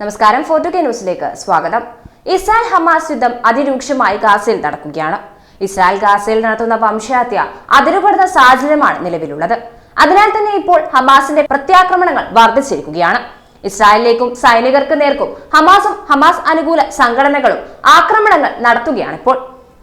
നമസ്കാരം ഫോർട്ടു കെ ന്യൂസിലേക്ക് സ്വാഗതം. ഇസ്രായേൽ ഹമാസ് യുദ്ധം അതിരൂക്ഷമായി ഗാസയിൽ നടക്കുകയാണ്. ഇസ്രായേൽ ഗാസയിൽ നടത്തുന്ന വംശഹത്യ അതിരുപെടുന്ന സാഹചര്യമാണ് നിലവിലുള്ളത്. അതിനാൽ തന്നെ ഇപ്പോൾ ഹമാസിന്റെ പ്രത്യാക്രമണങ്ങൾ വർദ്ധിച്ചിരിക്കുകയാണ്. ഇസ്രായേലിലേക്കും സൈനികർക്ക് നേർക്കും ഹമാസും ഹമാസ് അനുകൂല സംഘടനകളും ആക്രമണങ്ങൾ നടത്തുകയാണ് ഇപ്പോൾ.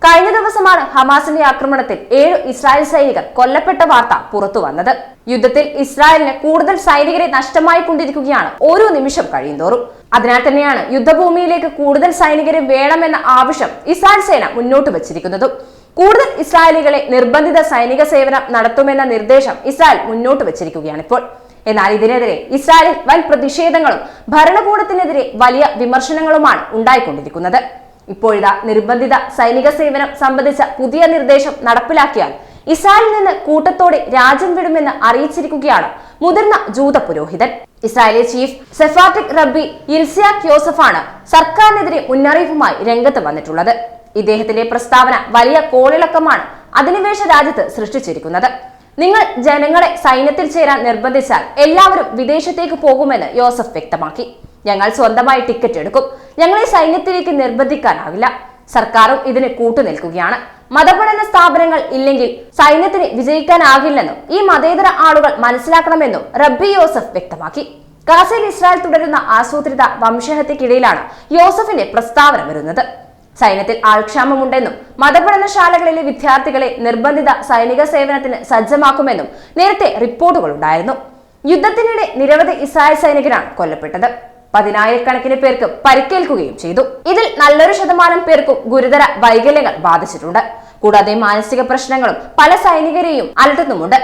കഴിഞ്ഞ ദിവസമാണ് ഹമാസിന്റെ ആക്രമണത്തിൽ ഏഴ് ഇസ്രായേൽ സൈനികർ കൊല്ലപ്പെട്ട വാർത്ത പുറത്തു വന്നത്. യുദ്ധത്തിൽ ഇസ്രായേലിന് കൂടുതൽ സൈനികരെ നഷ്ടമായി കൊണ്ടിരിക്കുകയാണ് ഓരോ നിമിഷം കഴിയുന്തോറും. അതിനാൽ തന്നെയാണ് യുദ്ധഭൂമിയിലേക്ക് കൂടുതൽ സൈനികരെ വേണമെന്ന ആവശ്യം ഇസ്രായേൽ സേന മുന്നോട്ട് വച്ചിരിക്കുന്നതും. കൂടുതൽ ഇസ്രായേലികളെ നിർബന്ധിത സൈനിക സേവനം നടത്തുമെന്ന നിർദ്ദേശം ഇസ്രായേൽ മുന്നോട്ട് വച്ചിരിക്കുകയാണ് ഇപ്പോൾ എന്നാൽ ഇതിനെതിരെ ഇസ്രായേലിൽ വൻ പ്രതിഷേധങ്ങളും ഭരണകൂടത്തിനെതിരെ വലിയ വിമർശനങ്ങളുമാണ് ഉണ്ടായിക്കൊണ്ടിരിക്കുന്നത്. ഇപ്പോഴിതാ നിർബന്ധിത സൈനിക സേവനം സംബന്ധിച്ച പുതിയ നിർദ്ദേശം നടപ്പിലാക്കിയാൽ ഇസ്രായേലിൽ നിന്ന് കൂട്ടത്തോടെ രാജ്യം വിടുമെന്ന് അറിയിച്ചിരിക്കുകയാണ് മുതിർന്ന ജൂത പുരോഹിതൻ. ഇസ്രായേലി ചീഫ് സെഫാറ്റിക് റബ്ബി ഇൽസിയാക് യോസഫാണ് സർക്കാരിനെതിരെ മുന്നറിയിപ്പുമായി രംഗത്ത് വന്നിട്ടുള്ളത്. ഇദ്ദേഹത്തിന്റെ പ്രസ്താവന വലിയ കോളിളക്കമാണ് അധിനിവേശ രാജ്യത്ത് സൃഷ്ടിച്ചിരിക്കുന്നത്. നിങ്ങൾ ജനങ്ങളെ സൈന്യത്തിൽ ചേരാൻ നിർബന്ധിച്ചാൽ എല്ലാവരും വിദേശത്തേക്ക് പോകുമെന്ന് യോസഫ് വ്യക്തമാക്കി. ഞങ്ങൾ സ്വന്തമായി ടിക്കറ്റ് എടുക്കും. ഞങ്ങളെ സൈന്യത്തിലേക്ക് നിർബന്ധിക്കാനാവില്ല. സർക്കാരും ഇതിന് കൂട്ടുനിൽക്കുകയാണ്. മതപഠന സ്ഥാപനങ്ങൾ ഇല്ലെങ്കിൽ സൈന്യത്തിന് വിജയിക്കാനാകില്ലെന്നും ഈ മതേതര ആളുകൾ മനസ്സിലാക്കണമെന്നും റബ്ബി യോസഫ് വ്യക്തമാക്കി. ഗാസയിൽ ഇസ്രായേൽ തുടരുന്ന ആസൂത്രിത വംശഹത്യക്കിടയിലാണ് യോസഫിന്റെ പ്രസ്താവന വരുന്നത്. സൈന്യത്തിൽ ആൾക്ഷാമമുണ്ടെന്നും മതപഠനശാലകളിലെ വിദ്യാർത്ഥികളെ നിർബന്ധിത സൈനിക സേവനത്തിന് സജ്ജമാക്കുമെന്നും നേരത്തെ റിപ്പോർട്ടുകൾ ഉണ്ടായിരുന്നു യുദ്ധത്തിനിടെ നിരവധി ഇസ്രായേൽ സൈനികരാണ് കൊല്ലപ്പെട്ടത്. പതിനായിരക്കണക്കിന് പേർക്ക് പരിക്കേൽക്കുകയും ചെയ്തു. ഇതിൽ നല്ലൊരു ശതമാനം പേർക്കും ഗുരുതര വൈകല്യങ്ങൾ ബാധിച്ചിട്ടുണ്ട്. കൂടാതെ മാനസിക പ്രശ്നങ്ങളും പല സൈനികരെയും അലട്ടുന്നുമുണ്ട്.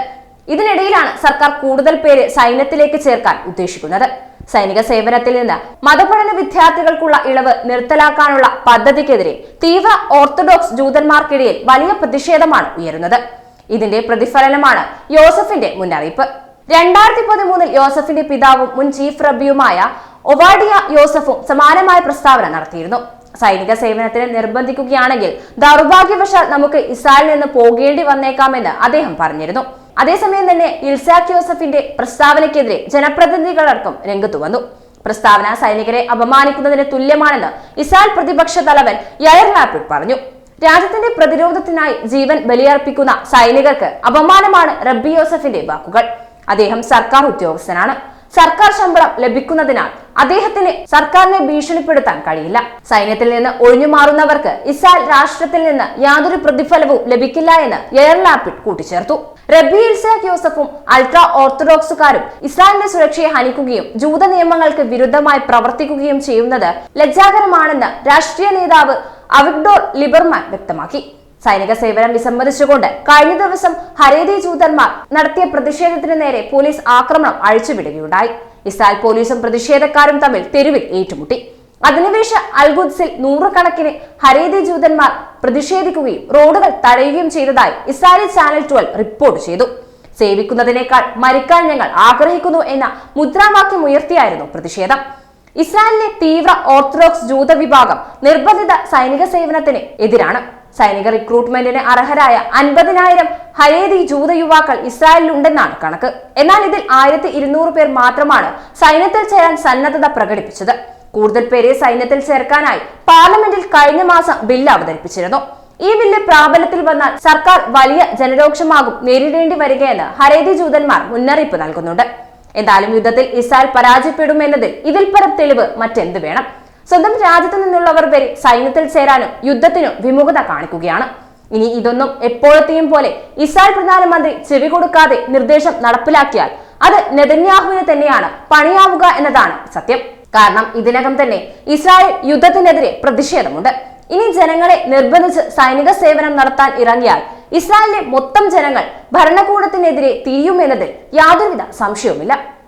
ഇതിനിടയിലാണ് സർക്കാർ കൂടുതൽ പേര് സൈന്യത്തിലേക്ക് ചേർക്കാൻ ഉദ്ദേശിക്കുന്നത്. സൈനിക സേവനത്തിൽ നിന്ന് മതപഠന വിദ്യാർത്ഥികൾക്കുള്ള ഇളവ് നിർത്തലാക്കാനുള്ള പദ്ധതിക്കെതിരെ തീവ്ര ഓർത്തഡോക്സ് ജൂതന്മാർക്കിടയിൽ വലിയ പ്രതിഷേധമാണ് ഉയരുന്നത്. ഇതിന്റെ പ്രതിഫലനമാണ് യോസഫിന്റെ മുന്നറിയിപ്പ്. രണ്ടായിരത്തി പതിമൂന്നിൽ യോസഫിന്റെ പിതാവും മുൻ ചീഫ് റബ്ബിയുമായ ഒവാഡിയ യോസഫും സമാനമായ പ്രസ്താവന നടത്തിയിരുന്നു. സൈനിക സേവനത്തിന് നിർബന്ധിക്കുകയാണെങ്കിൽ ദൗർഭാഗ്യവശാൽ നമുക്ക് ഇസ്രായേലിൽ നിന്ന് പോകേണ്ടി വന്നേക്കാമെന്ന് അദ്ദേഹം പറഞ്ഞിരുന്നു. അതേസമയം തന്നെ ഇൽസാഖ് യോസഫിന്റെ പ്രസ്താവനയ്ക്കെതിരെ ജനപ്രതിനിധികളടക്കം രംഗത്തു വന്നു. പ്രസ്താവന സൈനികരെ അപമാനിക്കുന്നതിന് തുല്യമാണെന്ന് ഇസ്രായേൽ പ്രതിപക്ഷ തലവൻ യയർ ലാപ്പിഡ് പറഞ്ഞു. രാജ്യത്തിന്റെ പ്രതിരോധത്തിനായി ജീവൻ ബലിയർപ്പിക്കുന്ന സൈനികർക്ക് അപമാനമാണ് റബ്ബി യോസഫിന്റെ വാക്കുകൾ. അദ്ദേഹം സർക്കാർ ഉദ്യോഗസ്ഥനാണ്. സർക്കാർ ശമ്പളം ലഭിക്കുന്നതിനാൽ അദ്ദേഹത്തിന് സർക്കാരിനെ ഭീഷണിപ്പെടുത്താൻ കഴിയില്ല. സൈന്യത്തിൽ നിന്ന് ഒഴിഞ്ഞു മാറുന്നവർക്ക് ഇസ്രായേൽ രാഷ്ട്രത്തിൽ നിന്ന് യാതൊരു പ്രതിഫലവും ലഭിക്കില്ല എന്ന് എയർ ലാപ്പിഡ് കൂട്ടിച്ചേർത്തു. റബി ഇൽസാഖ് യോസഫും അൾട്രാ ഓർത്തഡോക്സുകാരും ഇസ്രായേലിന്റെ സുരക്ഷയെ ഹനിക്കുകയും ജൂത നിയമങ്ങൾക്ക് വിരുദ്ധമായി പ്രവർത്തിക്കുകയും ചെയ്യുന്നത് ലജ്ജാകരമാണെന്ന് രാഷ്ട്രീയ നേതാവ് അവിഗ്ഡോർ ലിബർമാൻ വ്യക്തമാക്കി. സൈനിക സേവനം വിസമ്മതിച്ചുകൊണ്ട് കഴിഞ്ഞ ദിവസം ഹരേതി ജൂതന്മാർ നടത്തിയ പ്രതിഷേധത്തിന് നേരെ പോലീസ് ആക്രമണം അഴിച്ചുവിടുകയുണ്ടായി. ഇസ്രായേൽ പോലീസും പ്രതിഷേധക്കാരും തമ്മിൽ തെരുവിൽ ഏറ്റുമുട്ടി. അധിനിവേശ അൽഗുദ്സിൽ നൂറുകണക്കിന് ഹരേതി ജൂതന്മാർ പ്രതിഷേധിക്കുകയും റോഡുകൾ തടയുകയും ചെയ്തതായി ഇസ്രായേലി ചാനൽ ട്വൽവ് റിപ്പോർട്ട് ചെയ്തു. സേവിക്കുന്നതിനേക്കാൾ മരിക്കാൻ ഞങ്ങൾ ആഗ്രഹിക്കുന്നു എന്ന മുദ്രാവാക്യം ഉയർത്തിയായിരുന്നു പ്രതിഷേധം. ഇസ്രായേലിലെ തീവ്ര ഓർത്തഡോക്സ് ജൂത വിഭാഗം നിർബന്ധിത സൈനിക സേവനത്തിന് എതിരാണ്. സൈനിക റിക്രൂട്ട്മെന്റിന് അർഹരായ അൻപതിനായിരം ഹയേദി ജൂത യുവാക്കൾ ഇസ്രായേലിലുണ്ടെന്നാണ് കണക്ക്. എന്നാൽ ഇതിൽ ആയിരത്തി ഇരുന്നൂറ് പേർ മാത്രമാണ് സൈന്യത്തിൽ ചേരാൻ സന്നദ്ധത പ്രകടിപ്പിച്ചത്. കൂടുതൽ പേരെ സൈന്യത്തിൽ ചേർക്കാനായി പാർലമെന്റിൽ കഴിഞ്ഞ മാസം ബില്ല് അവതരിപ്പിച്ചിരുന്നു. ഈ ബില്ല് പ്രാബല്യത്തിൽ വന്നാൽ സർക്കാർ വലിയ ജനരോക്ഷമാകും നേരിടേണ്ടി വരികയെന്ന് ഹരേതി ജൂതന്മാർ മുന്നറിയിപ്പ് നൽകുന്നുണ്ട്. എന്തായാലും യുദ്ധത്തിൽ ഇസ്രായേൽ പരാജയപ്പെടുമെന്നതിൽ ഇതിൽ പരം തെളിവ് മറ്റെന്ത് വേണം? സ്വന്തം രാജ്യത്തു നിന്നുള്ളവർ വരെ സൈന്യത്തിൽ ചേരാനും യുദ്ധത്തിനും വിമുഖത കാണിക്കുകയാണ്. ഇനി ഇതൊന്നും എപ്പോഴത്തെയും പോലെ ഇസ്രായേൽ പ്രധാനമന്ത്രി ചെവി കൊടുക്കാതെ നിർദ്ദേശം നടപ്പിലാക്കിയാൽ അത് നെതന്യാഹുവിന് തന്നെയാണ് പണിയാവുക എന്നതാണ് സത്യം. കാരണം ഇതിനകം തന്നെ ഇസ്രായേൽ യുദ്ധത്തിനെതിരെ പ്രതിഷേധമുണ്ട്. ഇനി ജനങ്ങളെ നിർബന്ധിച്ച് സൈനിക സേവനം നടത്താൻ ഇറങ്ങിയാൽ ഇസ്രായേലിലെ മൊത്തം ജനങ്ങൾ ഭരണകൂടത്തിനെതിരെ തിരിയുമെന്നതിൽ യാതൊരുവിധ സംശയവുമില്ല.